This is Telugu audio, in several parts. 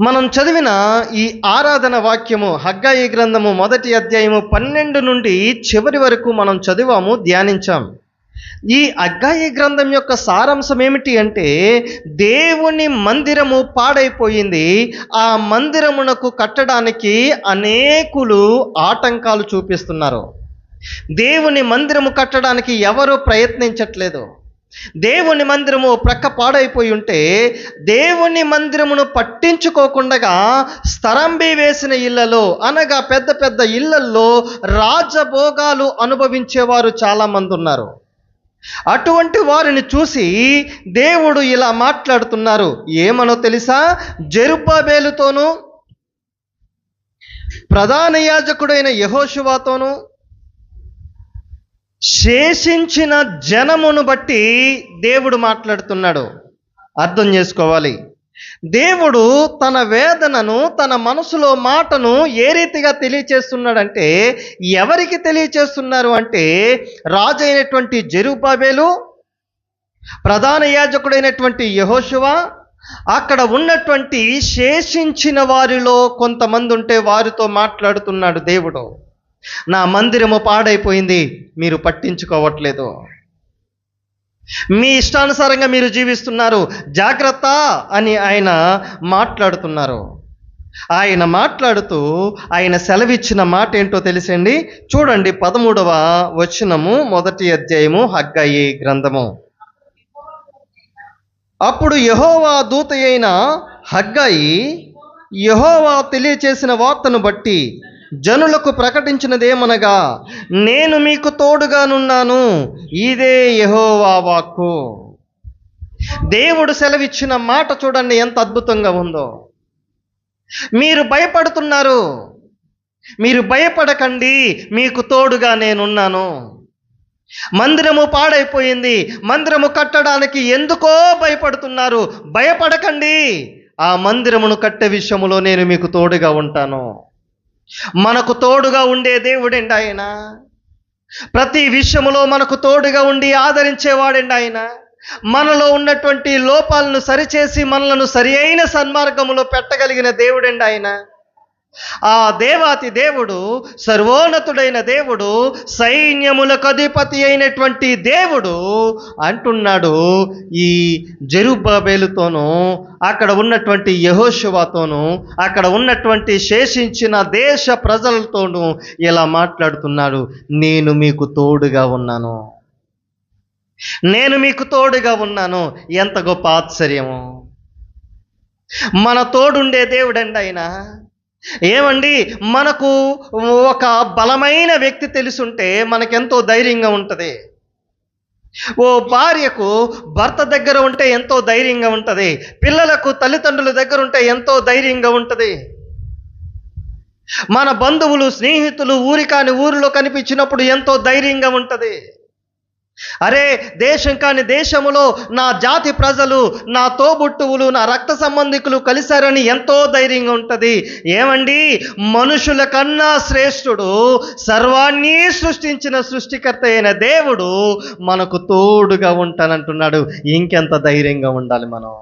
మనం చదివిన ఈ ఆరాధన వాక్యము హగ్గాయి గ్రంథము మొదటి అధ్యాయము పన్నెండు నుండి చివరి వరకు మనం చదివాము ధ్యానించాం. ఈ అగ్గాయి గ్రంథం యొక్క సారాంశం ఏమిటి అంటే దేవుని మందిరము పాడైపోయింది. ఆ మందిరమునకు కట్టడానికి అనేకులు ఆటంకాలు చూపిస్తున్నారు. దేవుని మందిరము కట్టడానికి ఎవరు ప్రయత్నించట్లేదు. దేవుని మందిరము ప్రక్క పాడైపోయి ఉంటే దేవుని మందిరమును పట్టించుకోకుండా స్తరంబి వేసిన ఇళ్ళలో అనగా పెద్ద పెద్ద ఇళ్ళల్లో రాజభోగాలు అనుభవించేవారు చాలామంది ఉన్నారు. అటువంటి వారిని చూసి దేవుడు ఇలా మాట్లాడుతున్నారు. ఏమనో తెలుసా? జెరుబాబేలుతోనూ ప్రధాన యాజకుడైన యహోశువాతోనూ శేషించిన జనమును బట్టి దేవుడు మాట్లాడుతున్నాడు. అర్థం చేసుకోవాలి. దేవుడు తన వేదనను తన మనసులో మాటను ఏ రీతిగా తెలియచేస్తున్నాడంటే ఎవరికి తెలియచేస్తున్నారు అంటే రాజు అయినటువంటి జెరుబాబేలు ప్రధాన యాజకుడైనటువంటి యహోశివ అక్కడ ఉన్నటువంటి శేషించిన వారిలో కొంతమంది ఉంటే వారితో మాట్లాడుతున్నాడు దేవుడు. నా మందిరము పాడైపోయింది మీరు పట్టించుకోవట్లేదు. మీ ఇష్టానుసారంగా మీరు జీవిస్తున్నారు జాగ్రత్త అని ఆయన మాట్లాడుతున్నారు. ఆయన మాట్లాడుతూ ఆయన సెలవిచ్చిన మాట ఏంటో తెలిసండి? చూడండి పదమూడవ వచనము మొదటి అధ్యాయము హగ్గాయి గ్రంథము. అప్పుడు యహోవా దూత అయిన హగ్గాయి యహోవా తెలియచేసిన వార్తను బట్టి జనులకు ప్రకటించినదేమనగా నేను మీకు తోడుగానున్నాను ఇదే యహోవా వాక్కు. దేవుడు సెలవిచ్చిన మాట చూడండి ఎంత అద్భుతంగా ఉందో. మీరు భయపడుతున్నారు మీరు భయపడకండి మీకు తోడుగా నేనున్నాను. మందిరము పాడైపోయింది మందిరము కట్టడానికి ఎందుకో భయపడుతున్నారు భయపడకండి ఆ మందిరమును కట్టే విషయములో నేను మీకు తోడుగా ఉంటాను. మనకు తోడుగా ఉండే దేవుడండి ఆయన? ప్రతి విషయములో మనకు తోడుగా ఉండి ఆదరించేవాడండి ఆయన? మనలో ఉన్నటువంటి లోపాలను సరిచేసి మనలను సరి అయిన సన్మార్గములో పెట్టగలిగిన దేవుడండి ఆయన? ఆ దేవాతి దేవుడు సర్వోన్నతుడైన దేవుడు సైన్యములకు అధిపతి అయినటువంటి దేవుడు అంటున్నాడు. ఈ జెరుబాబేలుతోనూ అక్కడ ఉన్నటువంటి యహోశివాతోనూ అక్కడ ఉన్నటువంటి శేషించిన దేశ ప్రజలతోనూ ఇలా మాట్లాడుతున్నాడు. నేను మీకు తోడుగా ఉన్నాను. నేను మీకు తోడుగా ఉన్నాను. ఎంత గొప్ప ఆశ్చర్యము. మన తోడుండే దేవుడండి ఆయన. ఏమండి? మనకు ఒక బలమైన వ్యక్తి తెలుసుంటే మనకెంతో ధైర్యంగా ఉంటుంది. ఓ భార్యకు భర్త దగ్గర ఉంటే ఎంతో ధైర్యంగా ఉంటుంది. పిల్లలకు తల్లిదండ్రుల దగ్గర ఉంటే ఎంతో ధైర్యంగా ఉంటుంది. మన బంధువులు స్నేహితులు ఊరి కాని ఊరిలో కనిపించినప్పుడు ఎంతో ధైర్యంగా ఉంటుంది. అరే దేశం కాని దేశములో నా జాతి ప్రజలు నా తోబుట్టువులు నా రక్త సంబంధికులు కలిశారని ఎంతో ధైర్యంగా ఉంటుంది. ఏమండి? మనుషుల కన్నా శ్రేష్ఠుడు సర్వాన్ని సృష్టించిన సృష్టికర్త అయిన దేవుడు మనకు తోడుగా ఉంటానంటున్నాడు. ఇంకెంత ధైర్యంగా ఉండాలి మనం?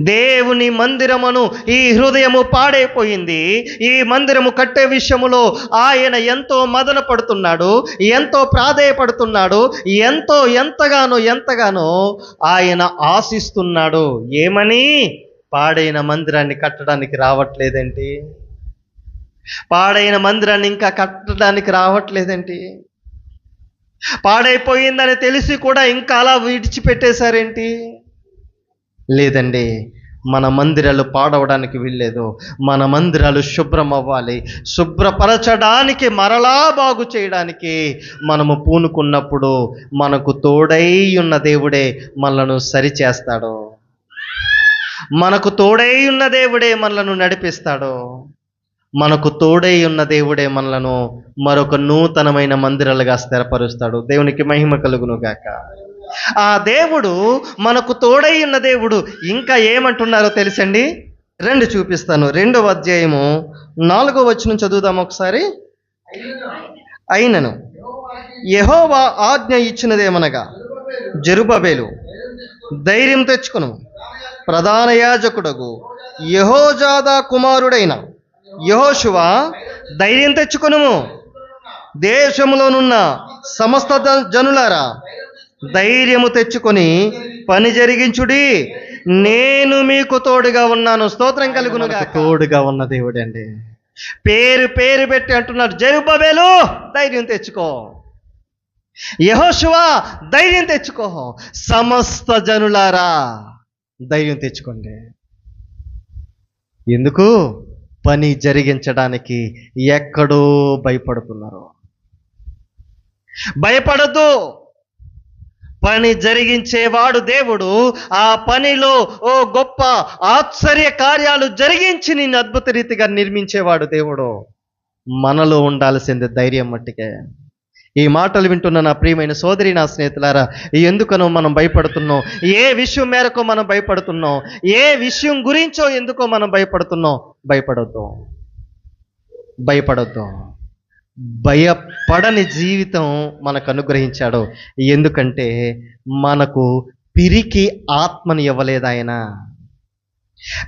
దేవుని మందిరమును ఈ హృదయము పాడైపోయింది. ఈ మందిరము కట్టే విషయములో ఆయన ఎంతో మదన పడుతున్నాడు ఎంతో ప్రాధేయపడుతున్నాడు ఎంతో ఎంతగానో ఎంతగానో ఆయన ఆశిస్తున్నాడు. ఏమని? పాడైన మందిరాన్ని కట్టడానికి రావట్లేదేంటి? పాడైన మందిరాన్ని ఇంకా కట్టడానికి రావట్లేదేంటి? పాడైపోయిందని తెలిసి కూడా ఇంకా అలా విడిచిపెట్టేశారేంటి? లేదండి. మన మందిరాలు పాడవడానికి వీల్లేదు. మన మందిరాలు శుభ్రం అవ్వాలి. శుభ్రపరచడానికి మరలా బాగు చేయడానికి మనము పూనుకున్నప్పుడు మనకు తోడై ఉన్న దేవుడే మనలను సరిచేస్తాడు. మనకు తోడై ఉన్న దేవుడే మనలను నడిపిస్తాడు. మనకు తోడై ఉన్న దేవుడే మనలను మరొక నూతనమైన మందిరాలుగా స్థిరపరుస్తాడు. దేవునికి మహిమ కలుగును గాక. ఆ దేవుడు మనకు తోడై ఉన్న దేవుడు ఇంకా ఏమంటున్నారో తెలుసండి? రెండు చూపిస్తాను. రెండవ అధ్యాయము నాలుగో వచనం చదువుదాం ఒకసారి. అయినను. యహోవా ఆజ్ఞ ఇచ్చినదేమనగా? జరుబబేలు. ధైర్యం తెచ్చుకును. ప్రధాన యాజకుడగు. యహోజాదా కుమారుడైన యహోశువ ధైర్యం తెచ్చుకును దేశంలోనున్న సమస్త జనులారా ధైర్యము తెచ్చుకొని పని జరిగించుడి. నేను మీకు తోడుగా ఉన్నాను. స్తోత్రం కలుగును తోడుగా ఉన్న దేవుడు అండి పేరు పేరు పెట్టి అంటున్నాడు జరుబబేలు ధైర్యం తెచ్చుకో. యహోశువ ధైర్యం తెచ్చుకో. సమస్త జనులారా ధైర్యం తెచ్చుకోండి. ఎందుకు? పని జరిగించడానికి ఎక్కడో భయపడుతున్నారు. భయపడద్దు. పని జరిగించేవాడు దేవుడు. ఆ పనిలో ఓ గొప్ప ఆశ్చర్య కార్యాలు జరిగించి నిన్ను అద్భుత రీతిగా నిర్మించేవాడు దేవుడు. మనలో ఉండాల్సింది ధైర్యం మట్టికే. ఈ మాటలు వింటున్న నా ప్రియమైన సోదరి నా స్నేహితులారా ఎందుకనో మనం భయపడుతున్నాం? ఏ విషయం మేరకు మనం భయపడుతున్నాం? ఏ విషయం గురించో ఎందుకో మనం భయపడుతున్నాం? భయపడద్దు. భయపడొద్దు. భయపడని జీవితం మనకు అనుగ్రహించాడు ఎందుకంటే మనకు పిరికి ఆత్మని ఇవ్వలేదు ఆయన.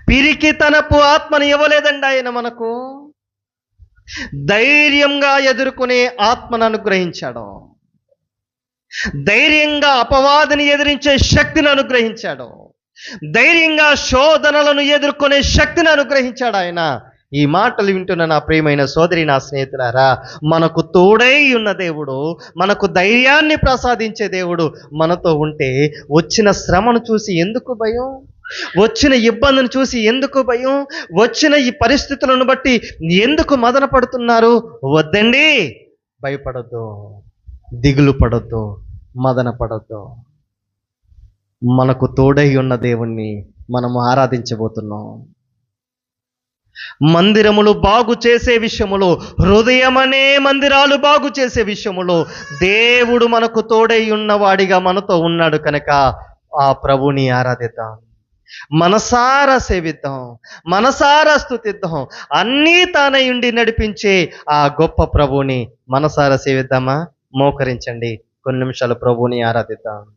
పిరికి తనపు ఆత్మని ఇవ్వలేదండి ఆయన మనకు. ధైర్యంగా ఎదుర్కొనే ఆత్మను అనుగ్రహించాడు. ధైర్యంగా అపవాదిని ఎదిరించే శక్తిని అనుగ్రహించాడు. ధైర్యంగా శోధనలను ఎదుర్కొనే శక్తిని అనుగ్రహించాడు ఆయన. ఈ మాటలు వింటున్న నా ప్రియమైన సోదరి నా స్నేహితులారా మనకు తోడై ఉన్న దేవుడు మనకు ధైర్యాన్ని ప్రసాదించే దేవుడు మనతో ఉంటే వచ్చిన శ్రమను చూసి ఎందుకు భయం? వచ్చిన ఇబ్బందిని చూసి ఎందుకు భయం? వచ్చిన ఈ పరిస్థితులను బట్టి ఎందుకు మదన పడుతున్నారు? వద్దండి భయపడద్దు దిగులు పడద్దు మదన పడద్దు. మనకు తోడై ఉన్న దేవుణ్ణి మనము ఆరాధించబోతున్నాం. మందిరములు బాగు చేసే విషయములో హృదయమనే మందిరాలు బాగు చేసే విషయములో దేవుడు మనకు తోడై ఉన్నవాడిగా మనతో ఉన్నాడు కనుక ఆ ప్రభుని ఆరాధిద్దాం. మనసారా సేవిద్దాం మనసారా స్థుతిద్దాం అన్నీ తానై ఉండి నడిపించే ఆ గొప్ప ప్రభుని మనసారా సేవిద్దామా? మోకరించండి. కొన్ని నిమిషాలు ప్రభుని ఆరాధిద్దాం.